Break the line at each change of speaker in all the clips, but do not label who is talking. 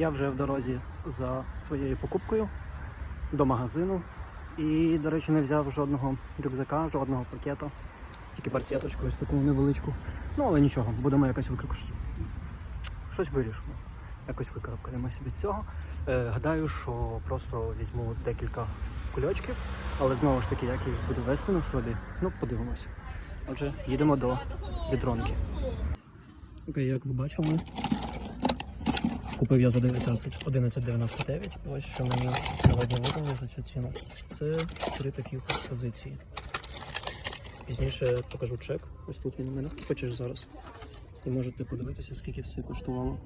Я вже в дорозі за своєю покупкою до магазину. І, до речі, не взяв жодного рюкзака, жодного пакета. Тільки барсеточку ось таку невеличку. Ну, але нічого, будемо якось викрикати. Щось вирішимо. Якось викарабкаємося від цього. Е, гадаю, що просто візьму декілька кульочків, але знову ж таки, як їх буду вести на собі, ну подивимось. Отже, їдемо до бідронки. Окей, як ви бачили, купив я за 19 11,99. Ось що мені сьогодні видали за цю ціну. Це три такі позиції. Пізніше покажу чек. Ось тут він у мене. Хочеш зараз. І можете подивитися, скільки все коштувало.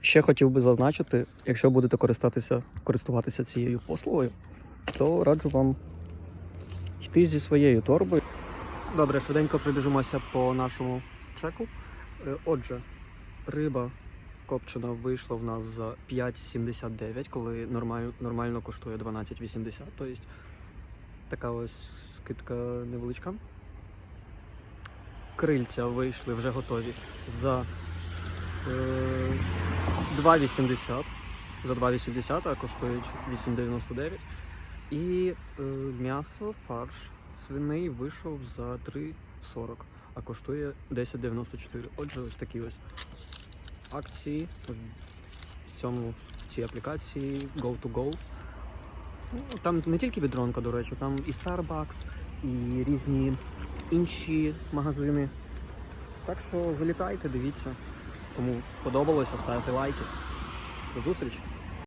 Ще хотів би зазначити, якщо будете користатися, користуватися цією послугою, то раджу вам йти зі своєю торбою. Добре, швиденько пробіжимося по нашому чеку. Е, Отже, риба копчена вийшла в нас за 5,79, коли нормально, нормально коштує 12,80. Тобто така ось скидка невеличка. Крильця вийшли вже готові за е, 2,80. За 2,80, а коштують 8,99. І е, м'ясо, фарш свиний вийшов за 3,40, а коштує 10,94. Отже, ось такі ось акції в цьому в цій аплікації Go2Go. Ну, там не тільки бідронка, до речі, там і Starbucks, і різні інші магазини. Так що залітайте, дивіться. Кому подобалося, ставте лайки. До зустрічі!